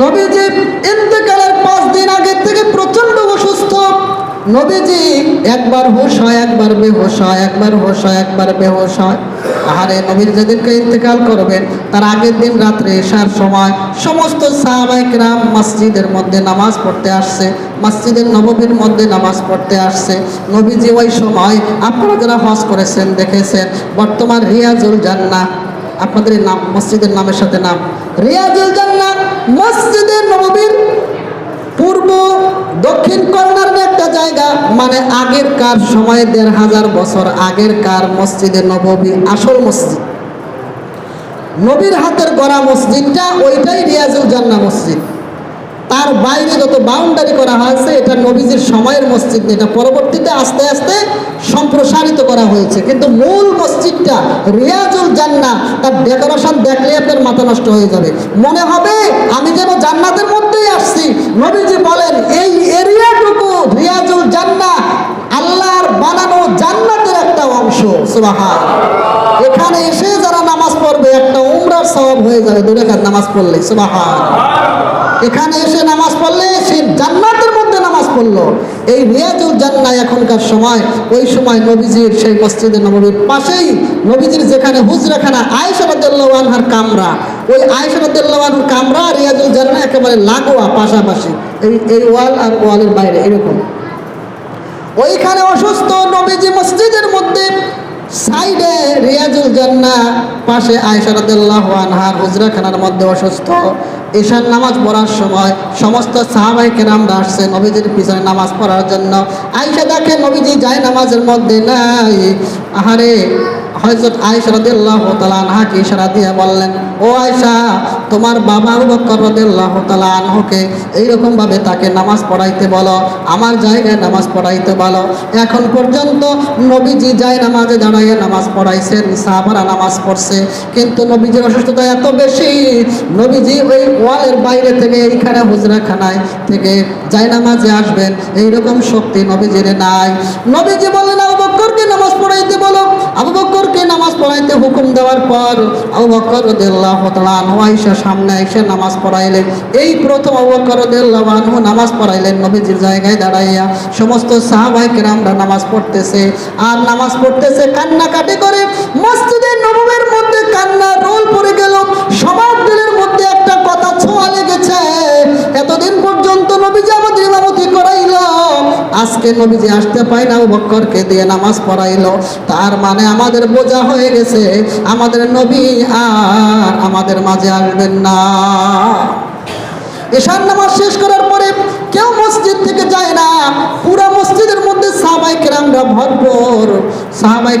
নবীজি ইন্তেকালের পাঁচ দিন আগের থেকে প্রচণ্ড অসুস্থ। নবীজি একবার হুশ হয়, একবার বেহুশ হয়, একবার হুশ হয়, একবার বেহুশ হয়। আহারে, নবীর যেদিনকে ইন্তেকাল করবেন তার আগের দিন রাত্রে এসার সময় সমস্ত সাহাবাইকরাম মসজিদের মধ্যে নামাজ পড়তে আসছে, মসজিদের নববীর মধ্যে নামাজ পড়তে আসছে। নবীজি ওই সময়, আপনারা যারা হজ করেছেন, দেখেছেন, বর্তমান রিয়াজুল জান্নাহ, আপনাদের নাম, মসজিদের নামের সাথে নাম, রিয়াজুল জান্নাত মসজিদের নববীর পূর্ব দক্ষিণ কর্নারের একটা জায়গা মানে আগের কার সময় দেড় হাজার বছর আগের কার মসজিদে নববী আসল মসজিদ। নবীর হাতের গড়া মসজিদটা ওইটাই রিয়াজুল জান্না মসজিদ। তার বাইরে যত বাউন্ডারি করা হয়েছে, এটা নবীজির সময়ের মসজিদ, এটা পরবর্তীতে আস্তে আস্তে সম্প্রসারিত করা হয়েছে। কিন্তু মূল মসজিদটা রিয়াজুল জান্না তার ডেকোরেশন দেখলে আপনার মাথা নষ্ট হয়ে যাবে। মনে হবে, আমি যেন জান্নাতের মধ্যেই আসছি। নবীজি বলেন, এই এরিয়াটুকু রিয়াজুল জান্না আল্লাহর বানানো জান্নাতের একটা অংশ। সুবাহা এখানে এসে যারা নামাজ পড়বে, একটা উমরার সওয়াব হয়ে যাবে। দু রেখাত নামাজ পড়লে সুবাহা এখানে এসে নামাজ পড়লে সে জান্নাতের পড়ল এই রিয়াজুল জান্না এখনকার সময়, ওই সময় নবীজির সেই মসজিদে নবীর পাশেই নবীজির যেখানে হুজরাখানা আনহার কামরা, ওই আনহার কামরা রিয়াজুল জান্না একেবারে লাগোয়া পাশাপাশি। এই এই ওয়াল আর ওয়ালের বাইরে এরকম। ওইখানে অসুস্থ নবীজি মসজিদের মধ্যে, সাইডে রিয়াজুল জান্না পাশে আয়েশা রাদিয়াল্লাহু আনহার হুজরাখানার মধ্যে অসুস্থ। ঈশান নামাজ পড়ার সময় সমস্ত সাহাবাই কেরামরা আসছে নবীজির পিছনে নামাজ পড়ার জন্য। আইসা দেখে নবীজি যায় নামাজের মধ্যে নাই। আহারে হযরত আয়েশা রাদিয়াল্লাহু তাআলা আনহাকে ইশারা দিয়ে বললেন, ও আয়েশা, তোমার বাবা আবু বকর রাদিয়াল্লাহু তাআলা আনহুকে এইরকম ভাবে তাকে নামাজ পড়াইতে বলো, আমার জায়গায় নামাজ পড়াইতে বলো। এখন পর্যন্ত নবীজি যায় নামাজে দাঁড়াইয়ে নামাজ পড়াইছেন, সাহাবারা নামাজ পড়ছে, কিন্তু নবীজির অসুস্থতা এত বেশি, নবীজি ওই ওয়ালের বাইরে থেকে এইখানে হুজরাখানায় থেকে যায় নামাজে আসবেন, এইরকম শক্তি নবীজির নাই। নবীজি বললেন আবু বকরকে নামাজ পড়াইতে বলো। আবু বকরকে নামাজ পড়াইতে হুকুম দেওয়ার পর আবু বকর আনহু সামনে এসে নামাজ পড়াইলেন এই প্রথম আবু বকর আনহু নামাজ পড়াইলেন, নবীজির জায়গায় দাঁড়াইয়া সমস্ত সাহাবায়ে কেরামরা নামাজ পড়তেছে। আর নামাজ পড়তেছে কান্নাকাটি করে। মসজিদের নববীর মধ্যে কান্না রোল পড়ে গেল। আজকে নবীজি আসতে পায় না বক্করকে দিয়ে নামাজ পড়াইলো। তার মানে আমাদের বোঝা হয়ে গেছে, আমাদের নবী আর আমাদের মাঝে আসবেন না। এশার নামাজ শেষ করার পরে কেউ মসজিদ থেকে যায় না, পুরো মসজিদের মধ্যে সাহাবাই কেরামরা ভরপুর। সাহাবাই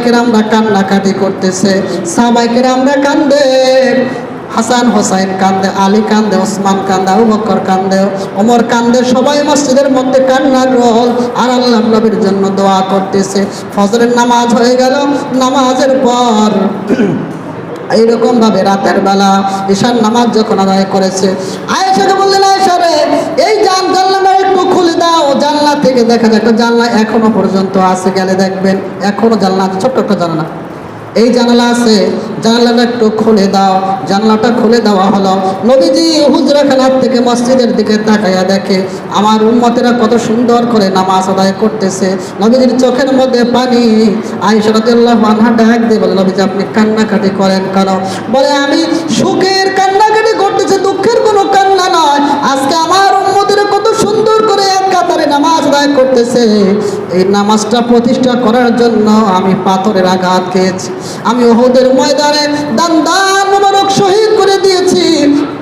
কান্নাকাটি করতেছে সাহাবাই কেরামরা কান্দে। হাসান হোসাইন কান্দে, আলী কান্দে, ওসমান কান্দে, আবু বকর কান্দে, ওমর কান্দে, সবাই মসজিদের মধ্যে কান্নার রোল আর আল্লাহ নবীর জন্য দোয়া করতেছে। ফজরের নামাজ হয়ে গেল। নামাজের পর এইরকম ভাবে রাতের বেলা ঈশান নামাজ যখন আদায় করেছে, আয়েশাকে বললেন, আয়েশা রে, এই জান জানলাটা একটু খুলে দাও। জানলা থেকে দেখা যায়, একটা জানলা এখনও পর্যন্ত আছে, গেলে দেখবেন, এখনও জানলা আছে, ছোট্ট একটা জানলা। এই জানালা আছে, জানালাটা একটু খুলে দাও, জানলাটা খুলে দেওয়া হলো। নবীজি হুজরাখানার থেকে মসজিদের দিকে তাকাইয়া দেখে, আমার উম্মতেরা কত সুন্দর করে নামাজ আদায় করতেছে। নবীজির চোখের মধ্যে পানি। আইসরাতুল্লাহ আনহা ডাক দিয়ে বলে, নবীজি, আপনি কান্নাকাটি করেন কেন? বলে, আমি সুখের কান্নাকাটি করতেছে, দুঃখের কোনো কান্না নয়। আজকে নামাজ আদায় করতেছে। এই নামাজটা প্রতিষ্ঠা করার জন্য আমি পাথরের আঘাত খেয়েছি। আমি ওহদের ময়দানে দান দান মোবারক শহীদ করে দিয়েছি।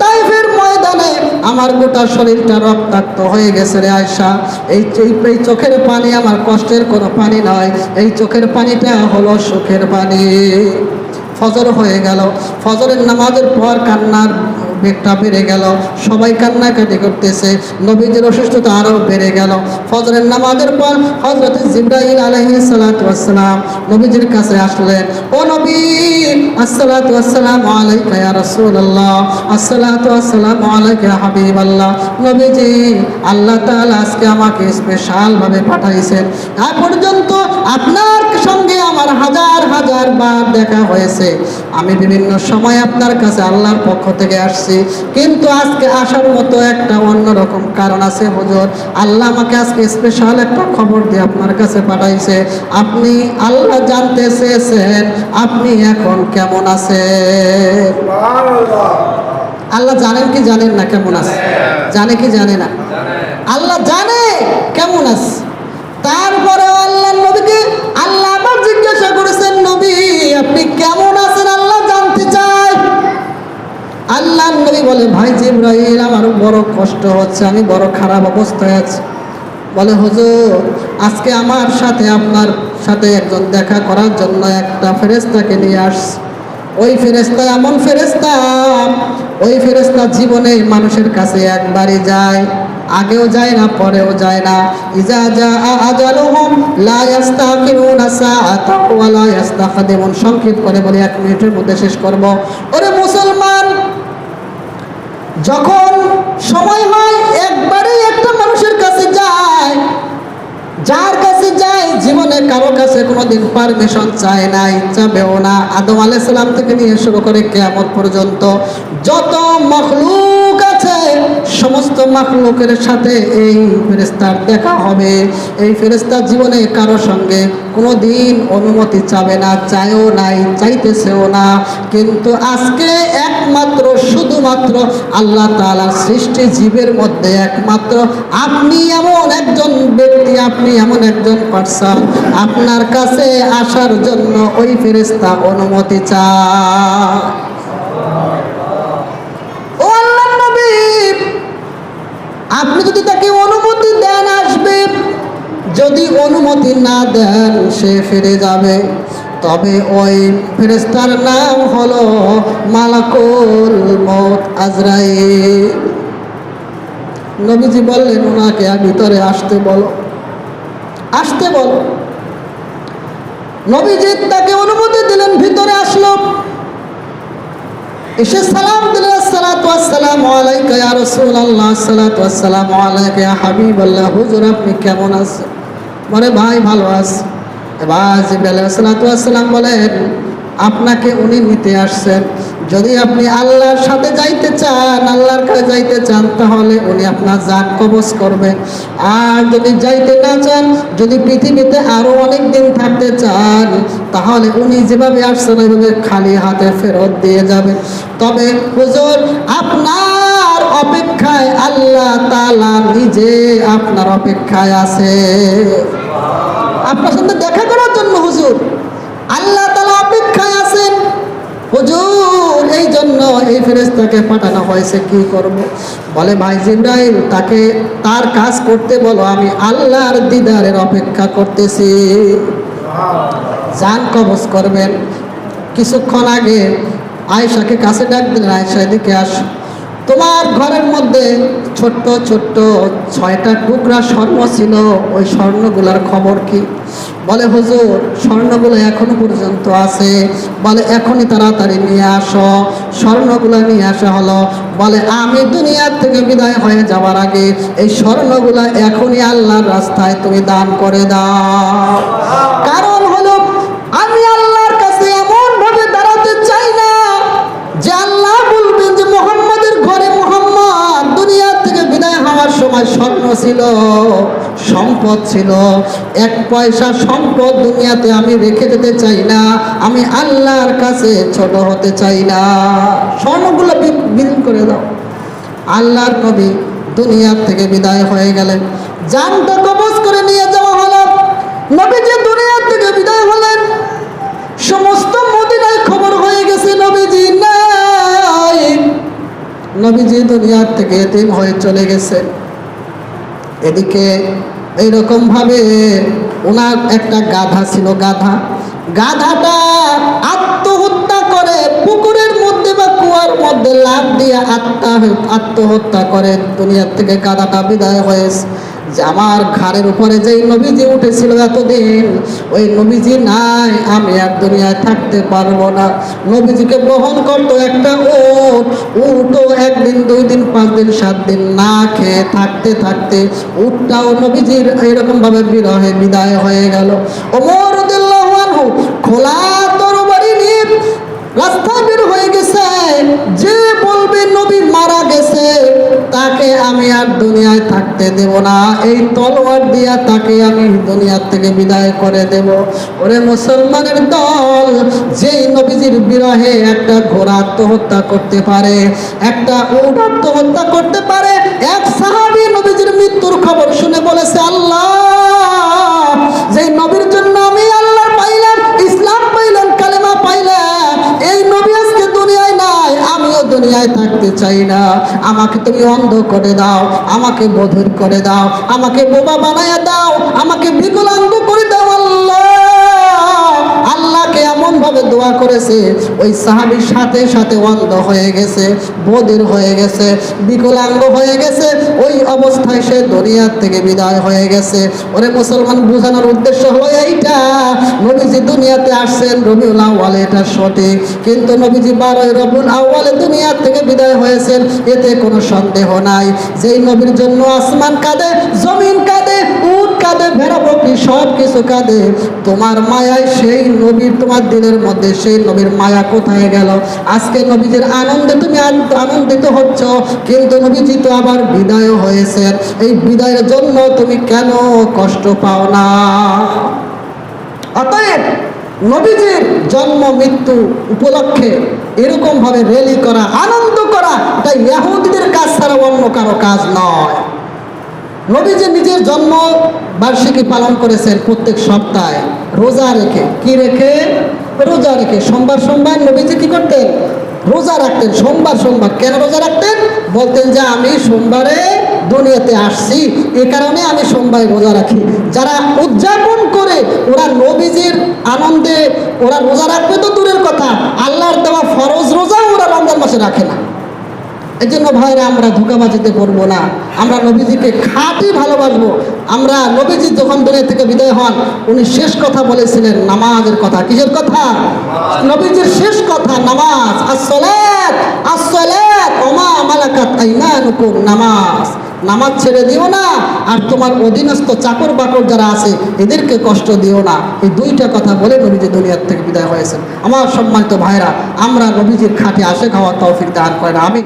তাইফের ময়দানে আমার গোটা শরীরটা রক্তাক্ত হয়ে গেছে রে আয়সা এই এই এই চোখের পানি আমার কষ্টের কোনো পানি নয়। এই চোখের পানিটা হলো সুখের পানি। ফজর হয়ে গেল। ফজরের নামাজের পর কান্নার বেগটা বেড়ে গেল, সবাই কান্নাকাটি করতেছে, নবীজির অসুস্থতা আরও বেড়ে গেল। ফজরের নামাজের পর হজরত জিব্রাহিল আলহি সালাতাম নবীজির কাছে আসলেন, ও নবী, আসসালাতু আসসালামু আলাইকা ইয়া রাসূলুল্লাহ, আসসালাতু আসসালামু আলাইকা হাবিবাল্লাহ। নবীজি আল্লাহ তাআলা আজকে আমাকে স্পেশাল ভাবে পাঠাইছেন। আজ পর্যন্ত আপনার সঙ্গে আমার হাজার হাজার বার দেখা হয়েছে। আমি বিভিন্ন সময় আপনার কাছে আল্লাহর পক্ষ থেকে আসছি। করছি কিন্তু আজকে আসার মতো একটা অন্যরকম কারণ আছে হুজুর। আল্লাহ আমাকে আজকে স্পেশাল একটা খবর দিয়ে আপনার কাছে পাঠাইছে। আপনি আল্লাহ জানতে চেয়েছেন আপনি এখন কেমন আছেন? আল্লাহ জানেন কি জানেন না কেমন আছে? জানে কি জানে না? আল্লাহ জানে কেমন আছে। তারপরে আল্লাহ নবীকে আল্লাহ আবার জিজ্ঞাসা করেছেন নবী আপনি কেমন আল্লাহ নবী বলে, ভাই জিব্রাইল, আমার বড় কষ্ট হচ্ছে, আমি বড় খারাপ অবস্থায় আছি। বলে, হুজুর, আজকে আমার সাথে, আপনার সাথে একজন দেখা করার জন্য একটা ফেরেস্তাকে নিয়ে আসছে। ওই ফেরেস্তা এমন ফেরেস্তা ওই ফেরেস্তা জীবনে মানুষের কাছে একবারই যায়, আগেও যায় না, পরেও যায় না। ইজা জা আজালুহুম, লা ইস্তাখিরুনা সাআতাও ওয়া লা ইস্তাখদিমুন সংক্ষেপ করে বলে, এক মিনিটের মধ্যে শেষ করব। ওরে যখন সময় হয়, একবারে একটা মানুষের কাছে যায়, যার কাছে যায়, জীবনে কারও কাছে কোনোদিন পারমিশন চায় না, চাবেও না। আদম আলাইসালাম থেকে নিয়ে শুরু করে কেয়ামত পর্যন্ত যত মখলুক সমস্ত মখলুকের সাথে এই ফেরেস্তার দেখা হবে। এই ফেরেস্তার জীবনে কারও সঙ্গে কোনো দিন অনুমতি চাবে না, চায়ও নাই, চাইতেছেও না। কিন্তু আজকে একমাত্র, শুধুমাত্র আল্লাহ তাআলার সৃষ্টি জীবের মধ্যে একমাত্র। আপনি এমন একজন ব্যক্তি, আপনি এমন একজন পার্সন আপনার কাছে আসার জন্য ওই ফেরেস্তা অনুমতি চায়। আপনি যদি তাকে অনুমতি দেন আসবে, যদি অনুমতি না দেন সে ফিরে যাবে। তবে ওই ফেরেস্তার নাম হলো মালাকুল মত আজরাইল। নবীজি বললেন, ওনাকে ভিতরে আসতে বলো। আসতে বলো। নবীজি তাকে অনুমতি দিলেন, ভিতরে আসলো। এসে সালাম সালাতু আসসালামু আলাইকা ইয়া রাসূলুল্লাহ, সালাতু আসসালামু আলাইকা ইয়া হাবিবাল্লাহ। হুজুর, আপনি কেমন আছেন? বলে, ভাই, ভালো আছি। এবার জিবরাইল সালাতু আসসালাম বলেন আপনাকে উনি নিতে আসছেন। যদি আপনি আল্লাহর সাথে যাইতে চান, আল্লাহর কাছে যাইতে চান, তাহলে উনি আপনার জান কবজ করবেন আর যদি যাইতে না চান, যদি পৃথিবীতে আরও অনেক দিন থাকতে চান, তাহলে উনি যেভাবে আসছেন, ওইভাবে খালি হাতে ফেরত দিয়ে যাবেন তবে হুজুর, আপনার অপেক্ষায় আল্লাহ তালা নিজে আপনার অপেক্ষায় আছে। আপনার সাথে দেখা করার জন্য হুজুর। আল্লাহ তালা হুজুর, এই জন্য এই ফেরেস্তাকে পাঠানো হয়েছে, কি করব? বলে, ভাই জিব্রাইল, তাকে তার কাজ করতে বলো, আমি আল্লাহর দিদারের অপেক্ষা করতেছি। জান কবজ করবেন। কিছুক্ষণ আগে আয়েশাকে কাছে ডাক দিলেন, আয়েশা, এদিকে আস। তোমার ঘরের মধ্যে ছোট্ট ছোট্ট ছয়টা টুকরা স্বর্ণ ছিল। ওই স্বর্ণগুলার খবর কি? বলে, হুজুর, স্বর্ণগুলো এখনও পর্যন্ত আছে। বলে, এখনই তাড়াতাড়ি নিয়ে আসো। স্বর্ণগুলো নিয়ে আসা হলো। বলে, আমি দুনিয়ার থেকে বিদায় হয়ে যাওয়ার আগে এই স্বর্ণগুলো এখনই আল্লাহর রাস্তায় তুমি দান করে দাও। কারণ সময় স্বর্ণ ছিল, সম্পদ ছিল। এক পয়সা সম্পদ দুনিয়াতে আমি রেখে যেতে চাই না। আমি আল্লাহর কাছে ছোট হতে চাই না। স্বর্ণগুলো বিলীন করে দাও। আল্লাহর নবী দুনিয়ার থেকে বিদায় হয়ে গেলেন। জানটা কবজ করে নিয়ে যাওয়া হলো। নবী যে দুনিয়ার থেকে বিদায় হলেন। সমস্ত মদিনায় খবর হয়ে গেছে, নবীজি নাই। নবীজি দুনিয়ার থেকে এতিম হয়ে চলে গেছে। এদিকে এরকম ভাবে ওনার একটা গাধা ছিল গাধা। গাধাটা আত্মহত্যা করে পুকুরের মধ্যে বা কুয়ার মধ্যে লাভ দিয়ে আত্মা আত্মহত্যা করে। দুনিয়ার থেকে গাধাটা বিদায় হয়েছে। যে আমার ঘাড়ের উপরে যেই নবীজি উঠেছিল এতদিন, ওই নবীজি নাই, আমি আর দুনিয়ায় থাকতে পারব না। নবীজিকে বহন করতো একটা উট, উটও একদিন, দুই দিন, পাঁচ দিন, সাত দিন না খেয়ে থাকতে থাকতে উটটাও নবীজির এরকম ভাবে বিরহে বিদায় হয়ে গেল। ওমর খোলা তরবারি নিয়ে রাস্তায় বের হয়ে গেছে। যে বলবে, নবী মারা তাকে আমি আর দুনিয়ায় থাকতে দেব না। এই তলোয়ার দিয়া তাকে আমি দুনিয়ার থেকে বিদায় করে দেব। ওরে মুসলমানের দল, যেই নবীজির বিরহে একটা ঘোড়া আত্মহত্যা করতে পারে, একটা উট আত্মহত্যা করতে পারে, এক সাহাবী নবীজির মৃত্যুর খবর শুনে বলেছে, আল্লাহ দুনিয়ায় থাকতে চাই না। আমাকে তুমি অন্ধ করে দাও, আমাকে বধির করে দাও, আমাকে বোবা বানায় দাও, আমাকে বিকলাঙ্গ করে দাও ভাবে দোয়া করেছে। ওই সাহাবির সাথে সাথে অন্ধ হয়ে গেছে, বধির হয়ে গেছে, বিকলাঙ্গ হয়ে গেছে। ওই অবস্থায় সে দুনিয়ার থেকে বিদায় হয়ে গেছে। ওরে মুসলমান, বোঝানোর উদ্দেশ্য হলো এইটা। নবীজি দুনিয়াতে আসছেন, রবিউল আউয়ালে এটা সঠিক। কিন্তু নবীজি বারোই রবিউল আউয়ালে দুনিয়ার থেকে বিদায় হয়েছেন, এতে কোনো সন্দেহ নাই। যেই নবীর জন্য আসমান কাঁদে, জমিন কাঁদে, উট কাঁদে, ভেড়া, বকরি সব কিছু কাঁদে, তোমার মায়ায় সেই নবীর তোমার দিলের মধ্যে সেই নবীর মায়া কোথায় গেল? আজকে নবীজির আনন্দে তুমি আনন্দিত হচ্ছ, কিন্তু নবীজি তো আবার বিদায় হয়েছেন। এই বিদায়ের জন্য তুমি কেন কষ্ট পাও না? অতএব নবীজির জন্ম, মৃত্যু উপলক্ষে এরকম ভাবে র্যালি করা, আনন্দ করা, এটা ইহুদিদের কাজ ছাড়া অন্য কারও কাজ নয়। নবীজি নিজের জন্ম বার্ষিকী পালন করেছেন প্রত্যেক সপ্তাহে। রোজা রেখে। কি রেখে? রোজা রেখে, সোমবার সোমবার নবীজি কি করতেন? রোজা রাখতেন। সোমবার সোমবার কেন রোজা রাখতেন? বলতেন যে আমি সোমবারে দুনিয়াতে আসছি, এ কারণে আমি সোমবারে রোজা রাখি। যারা উদযাপন করে, ওরা নবীজির আনন্দে, ওরা রোজা রাখবে তো দূরের কথা। আল্লাহর দেওয়া ফরজ রোজা ওরা রমজান মাসে রাখে না। এই জন্য ভাইরা আমরা ধোকাবাজিতে করব না। আমরা নবীজিকে খাঁটি ভালোবাসবো। আমরা নবীজি যখন দুনিয়া থেকে বিদায় হন উনি শেষ কথা বলেছিলেন নামাজের কথা। কিসের কথা? নবীজির শেষ কথা নামাজ। আসসালাত আসসালাত ওমা মালাকাত আইমানুকুম নামাজ। নামাজ ছেড়ে দিও না আর তোমার অধীনস্থ চাকর বাকর যারা আছে এদেরকে কষ্ট দিও না। এই দুইটা কথা বলে নবীজি দুনিয়ার থেকে বিদায় হয়েছেন। আমার সম্মানিত ভাইরা আমরা নবীজির খাঁটি আসে খাওয়া তৌফিক দান করেন আমি